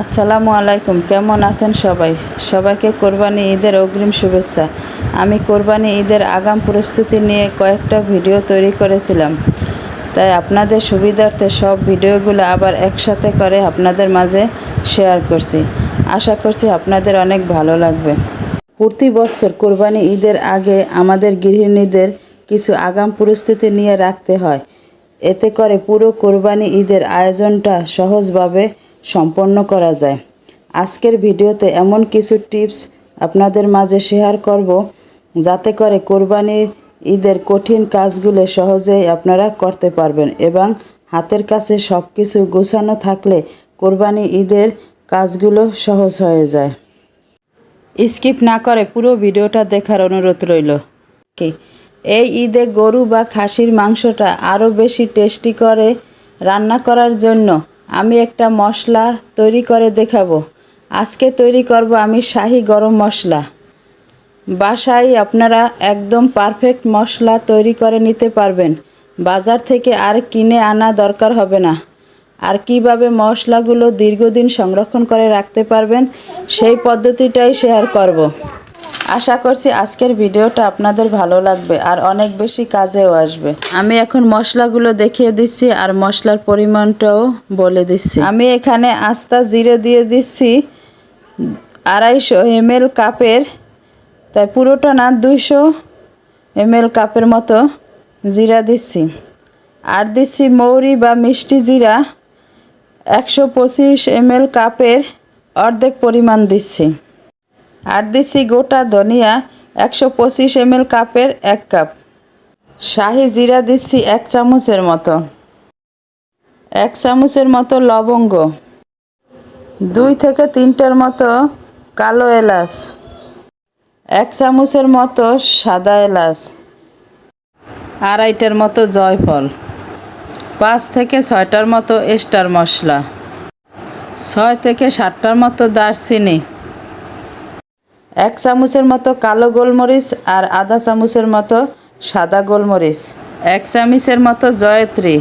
আসসালামু আলাইকুম, কেমন আছেন সবাই? সবাইকে কোরবানি ঈদের অগ্রিম শুভেচ্ছা। আমি কোরবানি ঈদের আগাম প্রস্তুতি নিয়ে কয়েকটা ভিডিও তৈরি করেছিলাম। তাই আপনাদের সুবিধার্থে সব ভিডিওগুলো আবার একসাথে করে আপনাদের মাঝে শেয়ার করছি। আশা করছি আপনাদের অনেক ভালো লাগবে। প্রতি বছর কোরবানি ঈদের আগে আমাদের গৃহিণীদের কিছু আগাম প্রস্তুতি নিয়ে রাখতে হয়। এতে করে পুরো কোরবানি ঈদের আয়োজনটা সহজভাবে সম্পন্ন করা যায়। আজকের ভিডিওতে এমন কিছু টিপস আপনাদের মাঝে শেয়ার করব যাতে করে কোরবানির ঈদের কঠিন কাজগুলো সহজেই আপনারা করতে পারবেন এবং হাতের কাছে সব কিছু গোছানো থাকলে কোরবানি ঈদের কাজগুলো সহজ হয়ে যায়। স্কিপ না করে পুরো ভিডিওটা দেখার অনুরোধ রইল। কি? এই ঈদে গরু বা খাসির মাংসটা আরও বেশি টেস্টি করে রান্না করার জন্য আমি একটা মশলা তৈরি করে দেখাবো। আজকে তৈরি করব আমি শাহি গরম মশলা। বাসায় আপনারা একদম পারফেক্ট মশলা তৈরি করে নিতে পারবেন। বাজার থেকে আর কিনে আনা দরকার হবে না। আর কীভাবে মশলাগুলো দীর্ঘদিন সংরক্ষণ করে রাখতে পারবেন, সেই পদ্ধতিটাই শেয়ার করব। আশা করছি আজকের ভিডিওটা আপনাদের ভালো লাগবে আর অনেক বেশি কাজেও আসবে। আমি এখন মশলাগুলো দেখিয়ে দিচ্ছি আর মশলার পরিমাণটাও বলে দিচ্ছি। আমি এখানে আস্তা জিরে দিয়ে দিচ্ছি আড়াইশো এমএল কাপের তাই পুরোটা না দুইশো এমএল কাপের মতো জিরা দিচ্ছি। আর দিচ্ছি মৌরি বা মিষ্টি জিরা একশো পঁচিশ এমএল কাপের অর্ধেক পরিমাণ দিচ্ছি। আর দিচ্ছি গোটা ধনিয়া একশো পঁচিশ এমএল কাপের এক কাপ। শাহি জিরা দিচ্ছি এক চামচের মতো। এক চামচের মতো লবঙ্গ। দুই থেকে তিনটার মতো কালো এলাচ। এক চামচের মতো সাদা এলাচ। আড়াইটার মতো জয়ফল। পাঁচ থেকে ছয়টার মতো স্টার মশলা। ছয় থেকে সাতটার মতো দারচিনি। এক চামচের মতো কালো গোলমরিচ আর আধা চামচের মতো সাদা গোলমরিচ। এক চামচের মতো জয়ত্রী।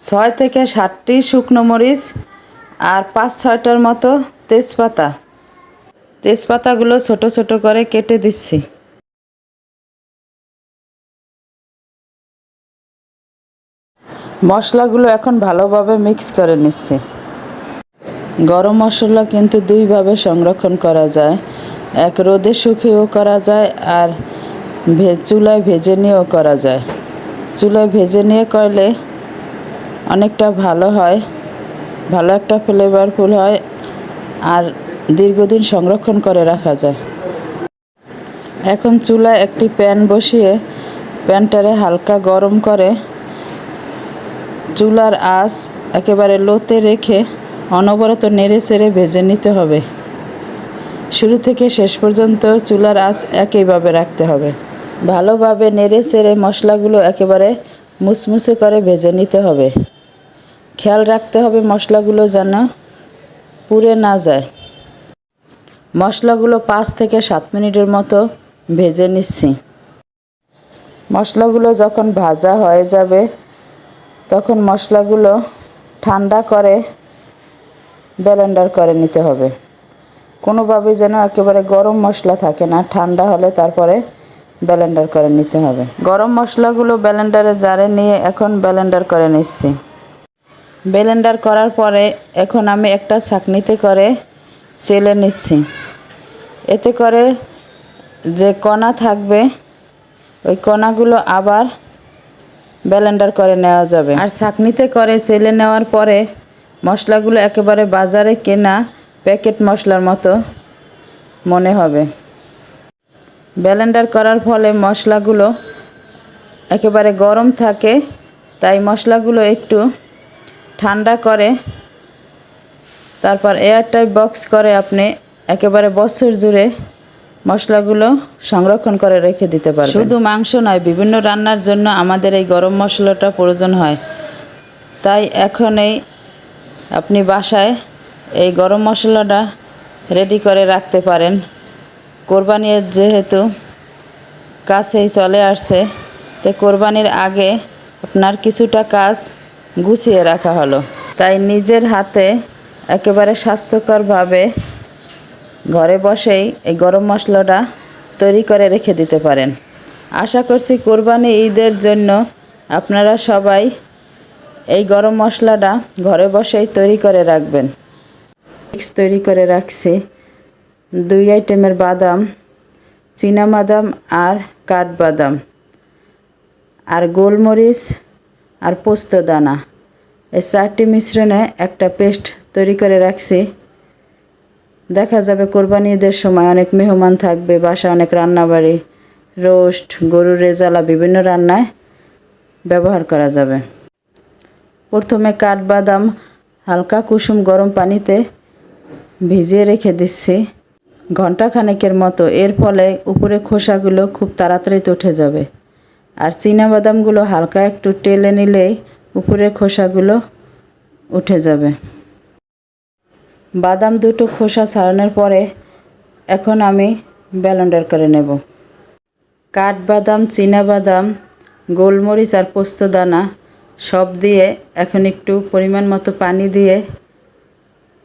ছয় থেকে সাতটি শুকনো মরিচ আর পাঁচ ছয়টার মতো তেজপাতা। তেজপাতাগুলো ছোট ছোট করে কেটে দিচ্ছি। মশলাগুলো এখন ভালোভাবে মিক্স করে নিচ্ছি। গরম মশলা কিন্তু দুইভাবে সংরক্ষণ করা যায়। এক রোদে শুকিয়েও করা যায় আর চুলায় ভেজে নিয়েও করা যায়। চুলায় ভেজে নিয়ে করলে অনেকটা ভালো হয়, ভালো একটা ফ্লেভারফুল হয় আর দীর্ঘদিন সংরক্ষণ করে রাখা যায়। এখন চুলায় একটি প্যান বসিয়ে প্যানটারে হালকা গরম করে চুলার আঁচ একেবারে লোতে রেখে অনবরত নেড়ে চেড়ে ভেজে নিতে হবে। শুরু থেকে শেষ পর্যন্ত চুলার আঁচ একইভাবে রাখতে হবে। ভালোভাবে নেড়ে চেড়ে মশলাগুলো একেবারে মুসমুসে করে ভেজে নিতে হবে। খেয়াল রাখতে হবে মশলাগুলো যেন পুড়ে না যায়। মশলাগুলো পাঁচ থেকে সাত মিনিটের মতো ভেজে নিচ্ছি। মশলাগুলো যখন ভাজা হয়ে যাবে, তখন মশলাগুলো ঠান্ডা করে ব্লেন্ডার করে নিতে হবে। কোনোভাবে যেন একেবারে গরম মশলা থাকে না, ঠান্ডা হলে তারপরে ব্লেন্ডার করে নিতে হবে। গরম মশলাগুলো ব্লেন্ডারে জারে নিয়ে এখন ব্লেন্ডার করে নিচ্ছি। ব্লেন্ডার করার পরে এখন আমি একটা ছাকনিতে করে চেলে নিচ্ছি। এতে করে যে কণা থাকবে, ওই কণাগুলো আবার ব্লেন্ডার করে নেওয়া যাবে। আর ছাকনিতে করে চেলে নেওয়ার পরে মশলাগুলো একেবারে বাজারে কেনা প্যাকেট মশলার মতো মনে হবে। ব্লেন্ডার করার ফলে মশলাগুলো একেবারে গরম থাকে, তাই মশলাগুলো একটু ঠান্ডা করে, তারপর এয়ারটাইট বক্স করে আপনি একেবারে বছর জুড়ে মশলাগুলো সংরক্ষণ করে রেখে দিতে পারবেন। শুধু মাংস নয়, বিভিন্ন রান্নার জন্য আমাদের এই গরম মশলাটা প্রয়োজন হয়। তাই এখন এই আপনি বাসায় এই গরম মশলাটা রেডি করে রাখতে পারেন। কোরবানির যেহেতু কাছেই চলে আসছে, তো কোরবানির আগে আপনার কিছুটা কাজ গুছিয়ে রাখা হলো। তাই নিজের হাতে একেবারে স্বাস্থ্যকরভাবে ঘরে বসেই এই গরম মশলাটা তৈরি করে রেখে দিতে পারেন। আশা করছি কোরবানি ঈদের জন্য আপনারা সবাই এই গরম মশলাটা ঘরে বসেই তৈরি করে রাখবেন। মিক্স তৈরি করে রাখছি। দুই আইটেমের বাদাম বাদাম আর কাঠবাদাম। আর গোলমরিচ আর পোস্ত দানা এই চারটি মিশ্রণে একটা পেস্ট তৈরি করে রাখছি। দেখা যাবে কোরবানি ঈদের সময় অনেক মেহমান থাকবে বাসা অনেক রান্নাবাড়ি, রোস্ট, গরুর রেজালা, বিভিন্ন রান্নায় ব্যবহার করা যাবে। প্রথমে কাঠবাদাম, হালকা কুসুম গরম পানিতে ভিজিয়ে রেখে দিচ্ছি। ঘন্টাখানেকের মতো। এর ফলে উপরে খোসাগুলো খুব তাড়াতাড়ি উঠে যাবে। আর বাদামগুলো হালকা একটু টেলে নিলেই উপরের খোসাগুলো উঠে যাবে। বাদাম দুটো খোসা ছাড়ানোর পরে এখন আমি ব্যালেন্ডার করে নেব। কাঠবাদাম বাদাম গোলমরিচ আর পোস্ত দানা সব দিয়ে এখন একটু পরিমাণ মতো পানি দিয়ে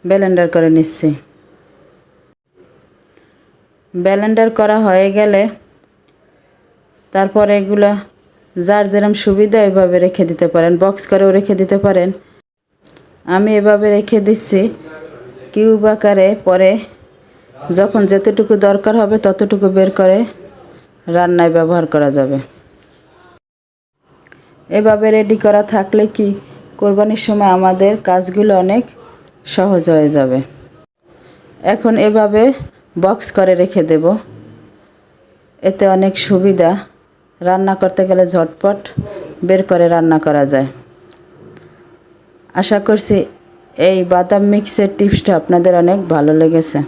ব্যালেন্ডার করে নিচ্ছি। ব্যালেন্ডার করা হয়ে গেলে তারপর এগুলা যার যেরম সুবিধা এভাবে রেখে দিতে পারেন। বক্স করেও রেখে দিতে পারেন। আমি এভাবে রেখে দিচ্ছি। কিউব আকারে পরে যখন যতটুকু দরকার হবে ততটুকু বের করে রান্নায় ব্যবহার করা যাবে। এভাবে রেডি করা থাকলে কি কোরবানির সময় আমাদের কাজগুলো অনেক সহজ হয়ে যাবে। এখন এভাবে বক্স করে রেখে দেব। এতে অনেক সুবিধা। রান্না করতে গেলে ঝটপট বের করে রান্না করা যায়। আশা করছি এই বাদাম মিক্সের টিপসটা আপনাদের অনেক ভালো লেগেছে।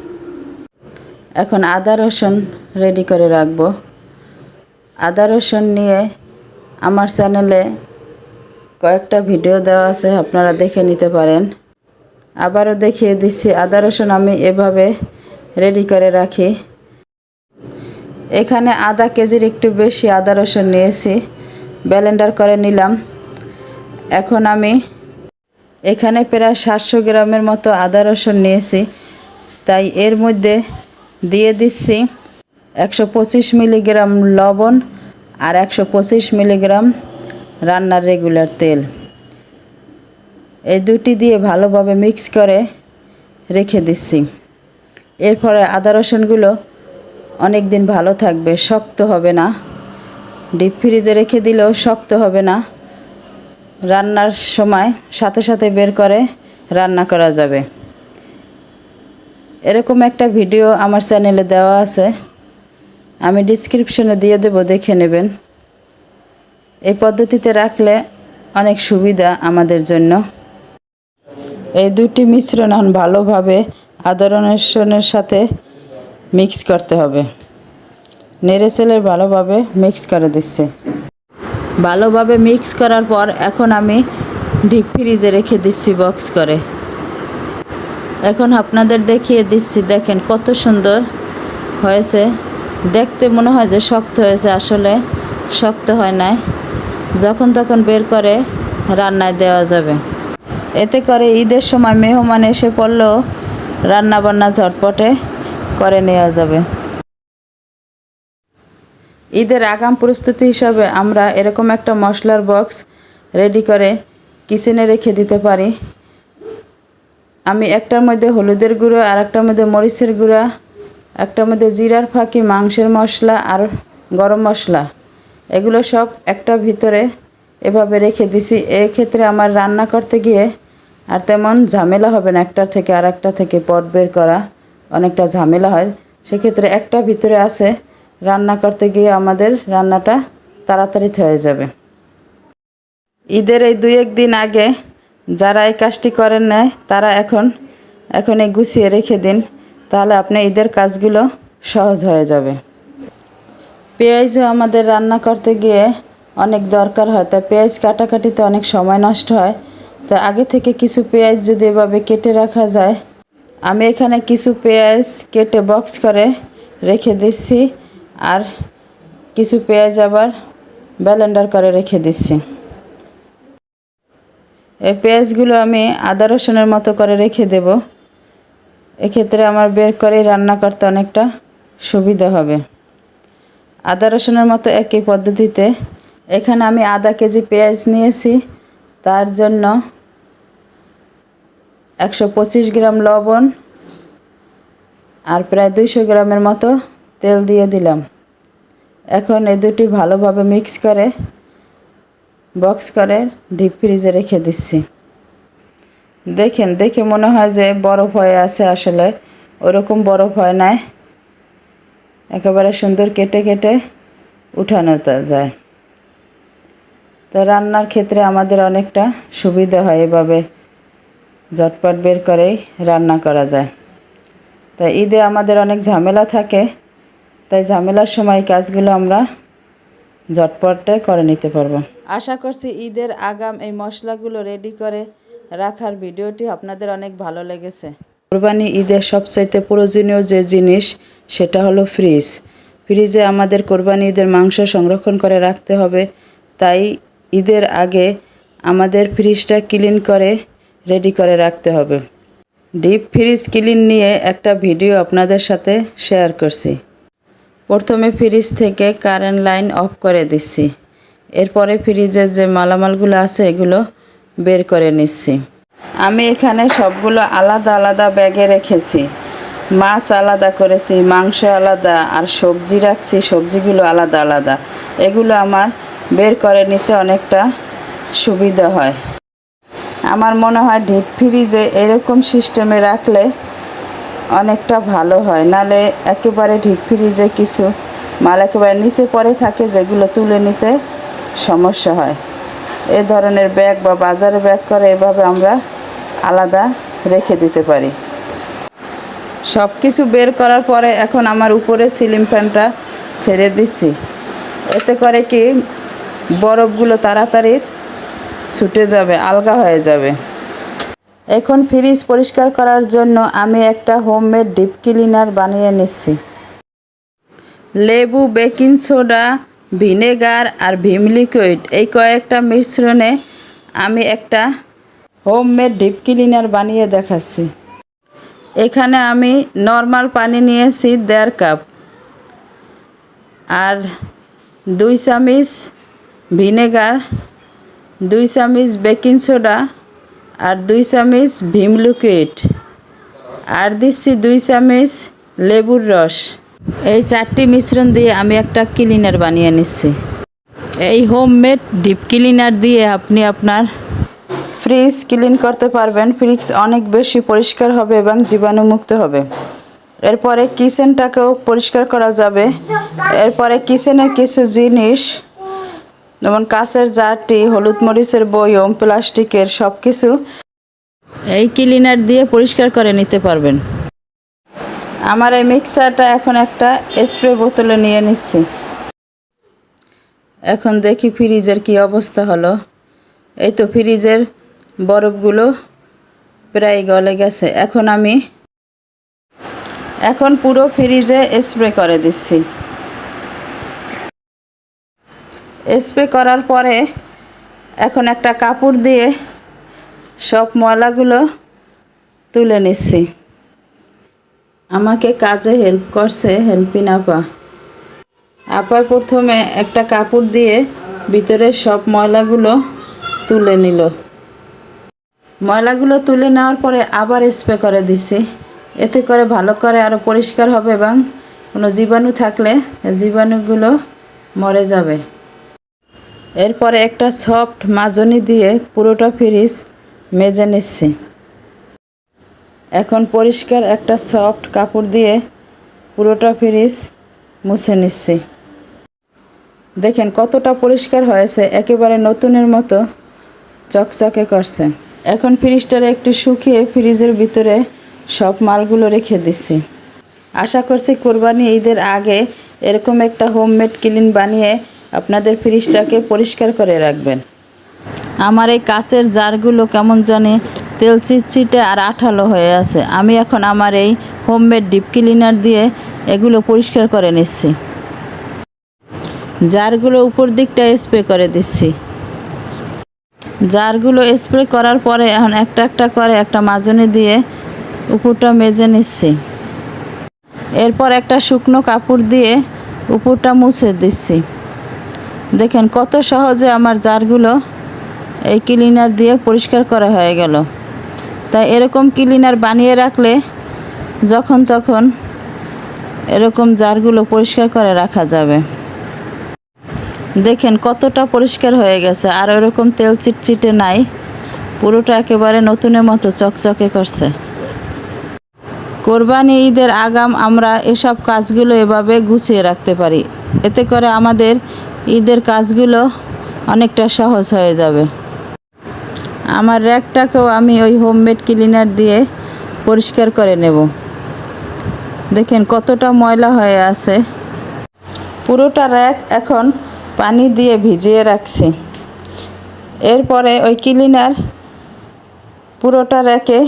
এখন আদা রসুন রেডি করে রাখব। আদা রসুন নিয়ে আমার চ্যানেলে কয়েকটা ভিডিও দেওয়া আছে, আপনারা দেখে নিতে পারেন। আবারও দেখিয়ে দিচ্ছি, আদা রসুন আমি এভাবে রেডি করে রাখি। এখানে আধা কেজির একটু বেশি আদা রসুন নিয়েছি ব্যালেন্ডার করে নিলাম। এখন আমি এখানে প্রায় সাতশো গ্রামের মতো আদা রসুন নিয়েছি, তাই এর মধ্যে দিয়ে দিচ্ছি একশো পঁচিশ মিলিগ্রাম লবণ আর একশো পঁচিশ মিলিগ্রাম রান্নার রেগুলার তেল। এই দুটি দিয়ে ভালোভাবে মিক্স করে রেখে দিচ্ছি। এরপরে আদা রসুনগুলো অনেক দিন ভালো থাকবে, শক্ত হবে না। ডিপ ফ্রিজে রেখে দিলেও শক্ত হবে না। রান্নার সময় সাথে সাথে বের করে রান্না করা যাবে। এরকম একটা ভিডিও আমার চ্যানেলে দেওয়া আছে। আমি ডিসক্রিপশনে দিয়ে দেব, দেখে নেবেন। এই পদ্ধতিতে রাখলে অনেক সুবিধা আমাদের জন্য। এই দুটি মিশ্রণ ভালোভাবে আদরণের সাথে মিক্স করতে হবে। নেড়ে ভালোভাবে মিক্স করে দিচ্ছে। ভালোভাবে মিক্স করার পর এখন আমি ডিপ ফ্রিজে রেখে দিচ্ছি বক্স করে। এখন আপনাদের দেখিয়ে দিচ্ছি, দেখেন কত সুন্দর হয়েছে। দেখতে মনে হয় যে শক্ত হয়েছে, আসলে শক্ত হয় নাই। যখন তখন বের করে রান্নায় দেওয়া যাবে। এতে করে ঈদের সময় মেহমান এসে পড়লেও রান্নাবান্না ঝটপটে করে নেওয়া যাবে। ঈদের আগাম প্রস্তুতি হিসাবে আমরা এরকম একটা মশলার বক্স রেডি করে কিচেনে রেখে দিতে পারি। আমি একটার মধ্যে হলুদের গুঁড়ো আর একটার মধ্যে মরিচের গুঁড়া, একটার মধ্যে জিরার ফাঁকি, মাংসের মশলা আর গরম মশলা। এগুলো সব একটা ভিতরে এভাবে রেখে দিছি। এক্ষেত্রে আমার রান্না করতে গিয়ে আর তেমন ঝামেলা হবে না, একটার থেকে আর একটা থেকে পট বের করা অনেকটা ঝামেলা হয়। সেক্ষেত্রে একটা ভিতরে আছে, রান্না করতে গিয়ে আমাদের রান্নাটা তাড়াতাড়ি হয়ে যাবে। ঈদের এই দুই একদিন আগে যারা এই কাজটি করেন নেয় তারা এখন এখন এই গুছিয়ে রেখে দিন, তাহলে আপনি ঈদের কাজগুলো সহজ হয়ে যাবে। পেঁয়াজও আমাদের রান্না করতে গিয়ে অনেক দরকার হয় তা পেঁয়াজ কাটাকাটিতে অনেক সময় নষ্ট হয়। তা আগে থেকে কিছু পেঁয়াজ যদি এভাবে কেটে রাখা যায়, আমি এখানে কিছু পেঁয়াজ কেটে বক্স করে রেখে দিচ্ছি আর কিছু পেঁয়াজ আবার ব্যালেন্ডার করে রেখে দিচ্ছি। এই পেঁয়াজগুলো আমি আদা রসুনের মতো করে রেখে দেব। এক্ষেত্রে আমার বের করে রান্না করতে অনেকটা সুবিধা হবে। আদা রসুনের মতো একই পদ্ধতিতে এখানে আমি আধা কেজি পেঁয়াজ নিয়েছি। তার জন্য একশো পঁচিশ গ্রাম লবণ আর প্রায় দুইশো গ্রামের মতো তেল দিয়ে দিলাম। এখন এই দুটি ভালোভাবে মিক্স করে বক্স করে ডিপ ফ্রিজে রেখে দিচ্ছি। দেখেন, দেখে মনে হয় যে বরফ হয়ে আছে আসলে। ওরকম বরফ হয় নাই। একেবারে সুন্দর কেটে কেটে উঠানোটা যায়। তো রান্নার ক্ষেত্রে আমাদের অনেকটা সুবিধা হয় এভাবে ঝটপট বের করেই রান্না করা যায়। তাই ঈদে আমাদের অনেক ঝামেলা থাকে তাই ঝামেলার সময় কাজগুলো আমরা ঝটপটে করে নিতে পারব। আশা করছি ঈদের আগাম এই মশলাগুলো রেডি করে রাখার ভিডিওটি আপনাদের অনেক ভালো লেগেছে। কোরবানি ঈদের সবচাইতে প্রয়োজনীয় যে জিনিস সেটা হলো ফ্রিজ ফ্রিজে আমাদের কোরবানি ঈদের মাংস সংরক্ষণ করে রাখতে হবে তাই ঈদের আগে আমাদের ফ্রিজটা ক্লিন করে রেডি করে রাখতে হবে। ডিপ ফ্রিজ ক্লিন নিয়ে একটা ভিডিও আপনাদের সাথে শেয়ার করছি। প্রথমে ফ্রিজ থেকে কারেন্ট লাইন অফ করে দিচ্ছি। এরপরে ফ্রিজের যে মালামালগুলো আছে এগুলো বের করে নিচ্ছি। আমি এখানে সবগুলো আলাদা আলাদা ব্যাগে রেখেছি। মাছ আলাদা করেছি, মাংস আলাদা, আর সবজি রাখছি, সবজিগুলো আলাদা আলাদা। এগুলো আমার বের করে নিতে অনেকটা সুবিধা হয়। আমার মনে হয় ডিপ ফ্রিজে এরকম সিস্টেমে রাখলে অনেকটা ভালো হয়। নালে একেবারে ডিপ ফ্রিজে কিছু মাল একেবারে নিচে পড়ে থাকে যেগুলো তুলে নিতে সমস্যা হয়। এ ধরনের ব্যাগ বা বাজারে ব্যাগ করে এভাবে আমরা আলাদা রেখে দিতে পারি। সব কিছু বের করার পরে এখন আমার উপরে সিলিং ফ্যানটা ছেড়ে দিচ্ছি। এতে করে কি বরফগুলো তাড়াতাড়ি ছুটে যাবে, আলগা হয়ে যাবে। এখন ফ্রিজ পরিষ্কার করার জন্য আমি একটা হোমমেড ডিপ ক্লিনার বানিয়ে নিচ্ছি। লেবু, বেকিং সোডা, ভিনেগার আর ভিম লিকুইড এই কয়েকটা মিশ্রণে আমি একটা হোমমেড ডিপ ক্লিনার বানিয়ে দেখাচ্ছি। এখানে আমি নর্মাল পানি নিয়েছি দেড় কাপ। আর দুই চামিচ ভিনেগার, দুই চামিচ বেকিং সোডা আর দুই চামিচ ভিম লিকুইড। আর দিচ্ছি দুই চামিচ লেবুর রস। এই চারটি মিশ্রণ দিয়ে আমি একটা ক্লিনার বানিয়ে নিচ্ছি। এই হোমমেড ডিপ ক্লিনার দিয়ে আপনি আপনার ফ্রিজ ক্লিন করতে পারবেন। ফ্রিজ অনেক বেশি পরিষ্কার হবে এবং জীবাণুমুক্ত হবে। এরপরে কিচেনটাকেও পরিষ্কার করা যাবে। এরপরে কিচেনের কিছু জিনিস যেমন কাঁচের জারটি, হলুদ মরিচের বয়ম, প্লাস্টিকের সব কিছু এই ক্লিনার দিয়ে পরিষ্কার করে নিতে পারবেন। আমার এই মিক্সারটা এখন একটা স্প্রে বোতলে নিয়ে নিচ্ছি। এখন দেখি ফ্রিজের কি অবস্থা হলো। এই তো ফ্রিজের বরফগুলো প্রায় গলে গেছে। এখন আমি, এখন পুরো ফ্রিজে স্প্রে করে দিচ্ছি। স্প্রে করার পরে এখন একটা কাপড় দিয়ে সব ময়লাগুলো তুলে নিচ্ছি। আমাকে কাজে হেল্প করছে হেল্পিন আপা। আপা প্রথমে একটা কাপড় দিয়ে ভিতরে সব ময়লাগুলো তুলে নিল। ময়লাগুলো তুলে নেওয়ার পরে আবার স্প্রে করে দিছি এতে করে ভালো করে আরও পরিষ্কার হবে এবং কোনো জীবাণু থাকলে জীবাণুগুলো মরে যাবে। এরপরে একটা সফট মাজনি দিয়ে পুরোটা ফ্রিজ মেজে নিচ্ছি। এখন পরিষ্কার একটা সফট কাপড় দিয়ে পুরোটা ফ্রিজ মুছে নিচ্ছি। দেখেন কতটা পরিষ্কার হয়েছে, একেবারে নতুনের মতো চকচকে করছে। এখন ফ্রিজটারে একটু শুকিয়ে ফ্রিজের ভিতরে সব মালগুলো রেখে দিচ্ছি। আশা করছি কোরবানি ঈদের আগে এরকম একটা হোমমেড ক্লিন বানিয়ে আপনাদের ফ্রিজটাকে পরিষ্কার করে রাখবেন। আমার এই কাচের জারগুলো কেমন জানে তেল চিটচিটে আর আঠালো হয়ে আছে। আমি এখন আমার এই হোমমেড ডিপ ক্লিনার দিয়ে এগুলো পরিষ্কার করে নিচ্ছি। জারগুলো উপর দিকটা স্প্রে করে দিচ্ছি। জারগুলো স্প্রে করার পরে এখন একটা একটা করে একটা মাজনি দিয়ে উপরটা মেজে নিচ্ছি। এরপর একটা শুকনো কাপড় দিয়ে উপরটা মুছে দিচ্ছি। দেখেন কত সহজে আমার জারগুলো এই ক্লিনার দিয়ে পরিষ্কার করা হয়ে গেল। তাই এরকম ক্লিনার বানিয়ে রাখলে যখন তখন এরকম জারগুলো পরিষ্কার করে রাখা যাবে। দেখেন কতটা পরিষ্কার হয়ে গেছে, আর ওরকম তেল চিটচিটে নাই, পুরোটা একেবারে নতুনের মতো চকচকে করছে। কোরবানি ঈদের আগাম আমরা এসব কাজগুলো এভাবে গুছিয়ে রাখতে পারি। এতে করে আমাদের ঈদের কাজগুলো অনেকটা সহজ হয়ে যাবে। আমার র্যাকটাকেও আমি ওই হোমমেড ক্লিনার দিয়ে পরিষ্কার করে নেব। দেখেন কতটা ময়লা হয়ে আছে। পুরোটা র্যাক এখন পানি দিয়ে ভিজিয়ে রাখছি। এরপরে ওই ক্লিনার পুরোটা র্যাকে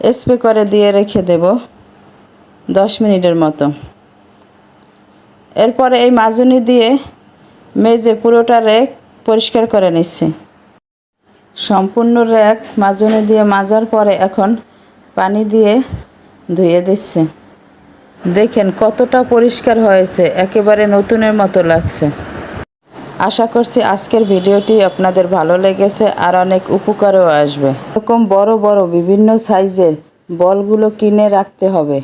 স্প্রে করে দিয়ে রেখে দেব দশ মিনিটের মতো। এরপরে এই মাজুনি দিয়ে মেজে পুরোটা র্যাক পরিষ্কার করে নিচ্ছি। সম্পূর্ণ র্যাক মাজুনি দিয়ে মাজার পরে এখন পানি দিয়ে ধুয়ে দিচ্ছে। দেখেন কতটা পরিষ্কার হয়েছে, একেবারে নতুনের মতো লাগছে। আশা করছি আজকের ভিডিওটি আপনাদের ভালো লেগেছে আর অনেক উপকারেও আসবে। এরকম বড় বড় বিভিন্ন সাইজের বলগুলো কিনে রাখতে হবে।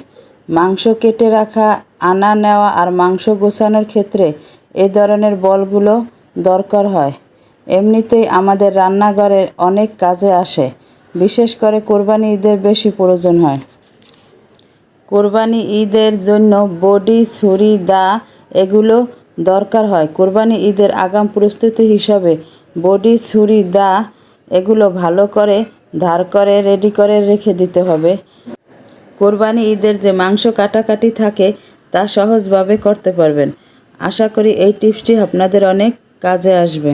মাংস কেটে রাখা, আনা, নেওয়া আর মাংস গোছানোর ক্ষেত্রে এ ধরনের বলগুলো দরকার হয়। এমনিতেই আমাদের রান্নাঘরে অনেক কাজে আসে, বিশেষ করে কোরবানি ঈদের বেশি প্রয়োজন হয়। কোরবানি ঈদের জন্য বডি, ছুরি, দা এগুলো দরকার হয়। কোরবানি ঈদের আগাম প্রস্তুতি হিসাবে বডি, ছুরি, দা এগুলো ভালো করে ধার করে রেডি করে রেখে দিতে হবে। কোরবানি ঈদের যে মাংস কাটাকাটি থাকে তা সহজভাবে করতে পারবেন। আশা করি এই টিপসটি আপনাদের অনেক কাজে আসবে।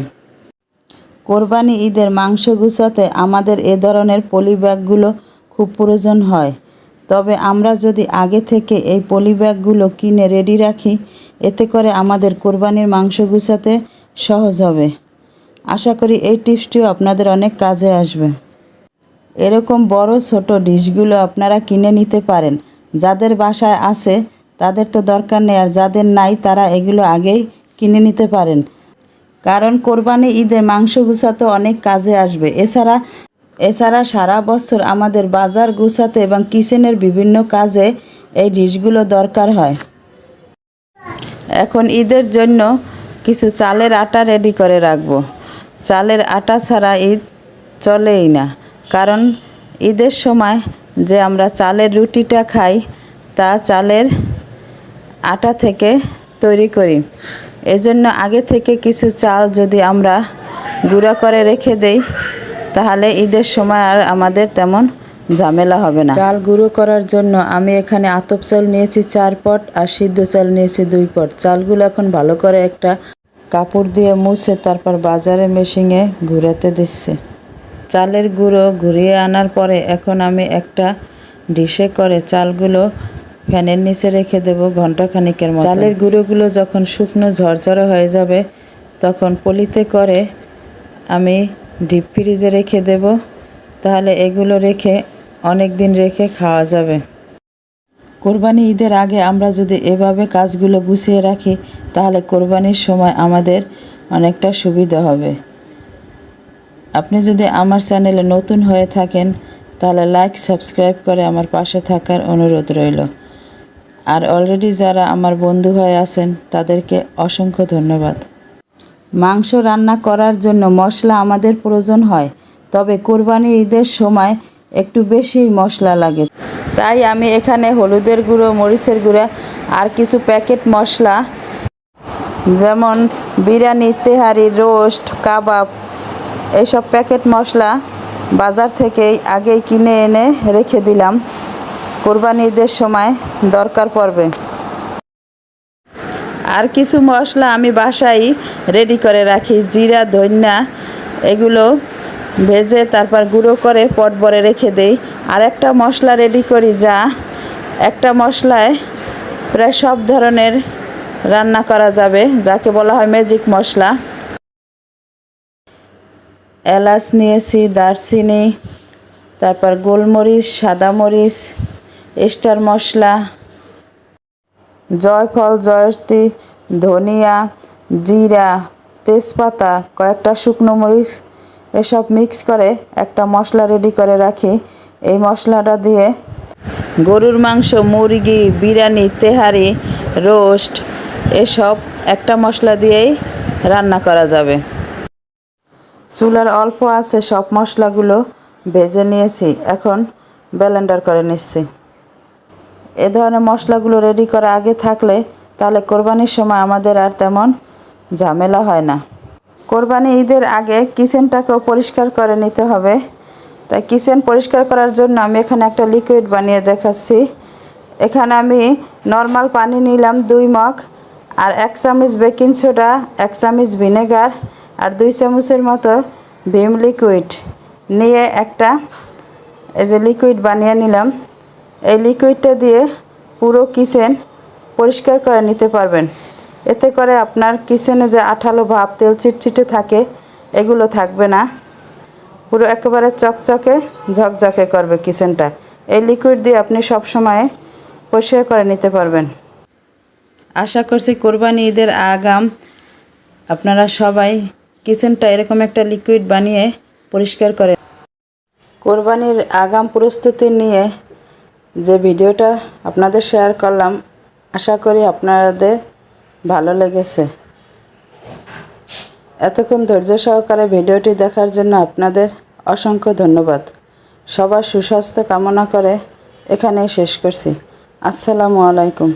কোরবানি ঈদের মাংস গুছাতে আমাদের এ ধরনের পলি ব্যাগগুলো খুব প্রয়োজন হয়। তবে আমরা যদি আগে থেকে এই পলি ব্যাগগুলো কিনে রেডি রাখি, এতে করে আমাদের কোরবানির মাংস গুছাতে সহজ হবে। আশা করি এই টিপসটিও আপনাদের অনেক কাজে আসবে। এরকম বড় ছোট ডিশগুলো আপনারা কিনে নিতে পারেন। যাদের বাসায় আছে তাদের তো দরকার নেই, আর যাদের নাই তারা এগুলো আগেই কিনে নিতে পারেন। কারণ কোরবানি ঈদের মাংস গুছাতে অনেক কাজে আসবে। এছাড়া এছাড়া সারা বছর আমাদের বাজার গুছাতে এবং কিচেনের বিভিন্ন কাজে এই ডিশগুলো দরকার হয়। এখন ঈদের জন্য কিছু চালের আটা রেডি করে রাখব। চালের আটা ছাড়া ঈদ চলেই না। কারণ ঈদের সময় যে আমরা চালের রুটিটা খাই, তা চালের আটা থেকে তৈরি করি। এজন্য আগে থেকে কিছু চাল যদি আমরা গুঁড়া করে রেখে দেই, তাহলে ঈদের সময় আর আমাদের তেমন ঝামেলা হবে না। চাল গুঁড়ো করার জন্য আমি এখানে আতপ চাল নিয়েছি চার পট আর সিদ্ধ চাল নিয়েছি দুই পট। চালগুলো এখন ভালো করে একটা কাপড় দিয়ে মুছে তারপর বাজারে মেশিনে ঘুরাতে দিচ্ছে। চালের গুঁড়ো ঘুরিয়ে আনার পরে এখন আমি একটা ডিশে করে চালগুলো ফ্যানের নিচে রেখে দেব ঘণ্টা খানিকের মতো চালের গুঁড়োগুলো যখন শুকনো ঝরঝরে হয়ে যাবে, তখন পলিতে করে আমি ডিপ ফ্রিজে রেখে দেব। তাহলে এগুলো রেখে অনেক দিন রেখে খাওয়া যাবে। কোরবানি ঈদের আগে আমরা যদি এভাবে কাজগুলো গুছিয়ে রাখি, তাহলে কোরবানির সময় আমাদের অনেকটা সুবিধা হবে। আপনি যদি আমার চ্যানেলে নতুন হয়ে থাকেন, তাহলে লাইক, সাবস্ক্রাইব করে আমার পাশে থাকার অনুরোধ রইল। আর অলরেডি যারা আমার বন্ধু হয়ে আছেন, তাদেরকে অসংখ্য ধন্যবাদ। মাংস রান্না করার জন্য মশলা আমাদের প্রয়োজন হয়, তবে কোরবানি ঈদের সময় একটু বেশি মশলা লাগে। তাই আমি এখানে হলুদের গুঁড়ো, মরিচের গুঁড়ো আর কিছু প্যাকেট মশলা, যেমন বিরিয়ানি, তেহারি, রোস্ট, কাবাব এইসব প্যাকেট মশলা বাজার থেকেই আগেই কিনে এনে রেখে দিলাম। কোরবানি ঈদের সময় দরকার পড়বে। আর কিছু মশলা আমি বাসায় রেডি করে রাখি। জিরা, ধন্যা, এগুলো ভেজে তারপর গুঁড়ো করে পট ভরে রেখে দেই। আর একটা মশলা রেডি করি যা একটা মশলায় প্রায় সব ধরনের রান্না করা যাবে, যাকে বলা হয় ম্যাজিক মশলা। এলাচ নিয়েছি, দারচিনি, তারপর গোলমরিচ, সাদা মরিচ স্টার মশলা, জয়ফল, জয়স্তি, ধনিয়া, জিরা, তেজপাতা, কয়েকটা শুকনো মরিচ, এসব মিক্স করে একটা মশলা রেডি করে রাখি। এই মশলাটা দিয়ে গরুর মাংস, মুরগি, বিরিয়ানি, তেহারি, রোস্ট, এসব একটা মশলা দিয়েই রান্না করা যাবে। চুলার অল্প আছে সব মশলাগুলো ভেজে নিয়েছি, এখন ব্লেন্ডার করে নিচ্ছি। এ ধরনের মশলাগুলো রেডি করা আগে থাকলে তাহলে কোরবানির সময় আমাদের আর তেমন ঝামেলা হয় না। কোরবানি ঈদের আগে কিচেনটাকেও পরিষ্কার করে নিতে হবে। তাই কিচেন পরিষ্কার করার জন্য আমি এখানে একটা লিকুইড বানিয়ে দেখাচ্ছি। এখানে আমি নর্মাল পানি নিলাম দুই মগ আর এক চামচ বেকিং সোডা এক চামচ ভিনেগার আর দুই চামচের মতো ভিম লিকুইড নিয়ে একটা এই যে লিকুইড বানিয়ে নিলাম। এই লিকুইডটা দিয়ে পুরো কিচেন পরিষ্কার করে নিতে পারবেন। এতে করে আপনার কিচেনে যে আঠালো ভাব, তেল চিটচিটে থাকে, এগুলো থাকবে না। পুরো একেবারে চকচকে, ঝকঝকে করবে কিচেনটা। এই লিকুইড দিয়ে আপনি সব সময় পরিষ্কার করে নিতে পারবেন। আশা করছি কোরবানি ঈদের আগাম আপনারা সবাই কিচেনটা এরকম একটা লিকুইড বানিয়ে পরিষ্কার করেন। কোরবানির আগাম প্রস্তুতি নিয়ে যে ভিডিওটা আপনাদের শেয়ার করলাম, আশা করি আপনাদের ভালো লেগেছে। এতক্ষণ ধৈর্য সহকারে ভিডিওটি দেখার জন্য আপনাদের অসংখ্য ধন্যবাদ। সবার সুস্বাস্থ্য কামনা করে এখানেই শেষ করছি। আসসালামু আলাইকুম।